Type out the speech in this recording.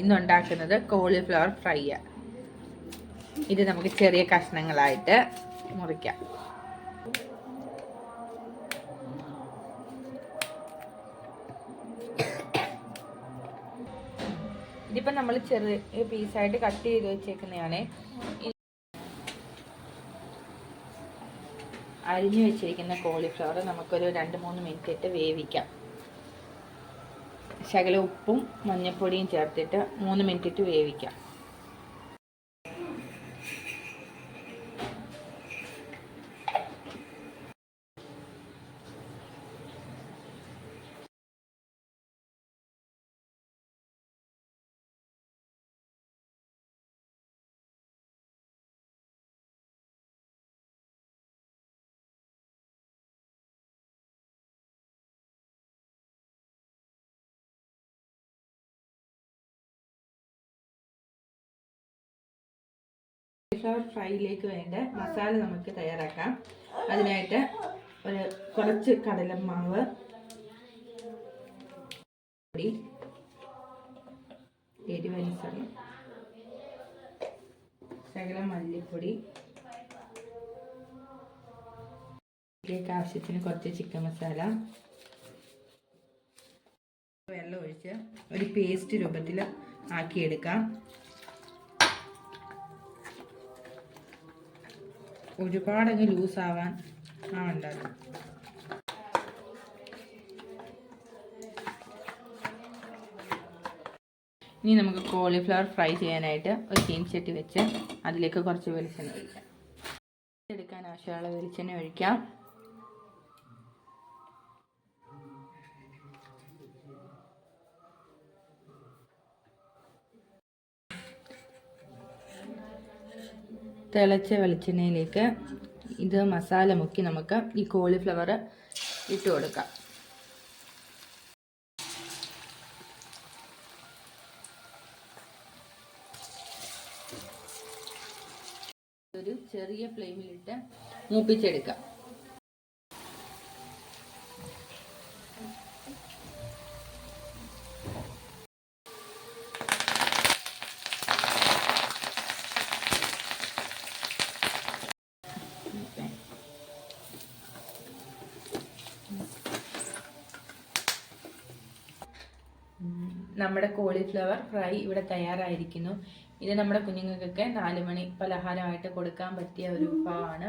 ഇന്നുണ്ടാക്കുന്നത് cauliflower fry ഇത് നമുക്ക് ചെറിയ കഷ്ണങ്ങളായിട്ട് മുറിക്കാം. ഇതിപ്പോ നമ്മൾ ചെറിയ പീസായിട്ട് കട്ട് ചെയ്ത് വെച്ചേക്കുന്നതാണ്. അരിഞ്ഞു വെച്ചിരിക്കുന്ന കോളിഫ്ലവർ നമുക്കൊരു രണ്ട് മൂന്ന് മിനിറ്റ് ഇട്ട് വേവിക്കാം. ശകല ഉപ്പും മഞ്ഞൾപ്പൊടിയും ചേർത്തിട്ട് മൂന്ന് മിനിറ്റ് ഇട്ട് വേവിക്കാം. കോളിഫ്ലവർ ഫ്രൈയിലേക്ക് വേണ്ട മസാല നമുക്ക് തയ്യാറാക്കാം. അതിനായിട്ട് ഒരു കുറച്ച് കടലമാവ്. പൊടി. എരിവനുസരണം. ശകല മല്ലിപ്പൊടി. ഇതിലേക്ക് ആവശ്യത്തിന് കുറച്ച് ചിക്കൻ മസാല. വെള്ളം ഒഴിച്ച് ഒരു പേസ്റ്റ് രൂപത്തിൽ ആക്കിയെടുക്കാം. ഒരുപാടങ്ങ് ആവാൻ ആവണ്ടത് ഇനി നമുക്ക് കോളിഫ്ലവർ ഫ്രൈ ചെയ്യാനായിട്ട് ഒരു ചീൻചട്ടി വെച്ച് അതിലേക്ക് കുറച്ച് വെളിച്ചെണ്ണ ഒഴിക്കാം. എടുക്കാൻ ആവശ്യമുള്ള വെളിച്ചെണ്ണ ഒഴിക്കാം. തിളച്ച വെളിച്ചെണ്ണയിലേക്ക് ഇത് മസാല മുക്കി നമുക്ക് ഈ കോളിഫ്ലവർ ഇട്ട് കൊടുക്കാം. ഒരു ചെറിയ ഫ്ലെയിമിലിട്ട് മൂപ്പിച്ചെടുക്കാം. നമ്മുടെ കോളിഫ്ലവർ ഫ്രൈ ഇവിടെ തയ്യാറായിരിക്കുന്നു. ഇത് നമ്മുടെ കുഞ്ഞുങ്ങൾക്കൊക്കെ നാല് മണി പലഹാരമായിട്ട് കൊടുക്കാൻ പറ്റിയ ഒരു വിഭവമാണ്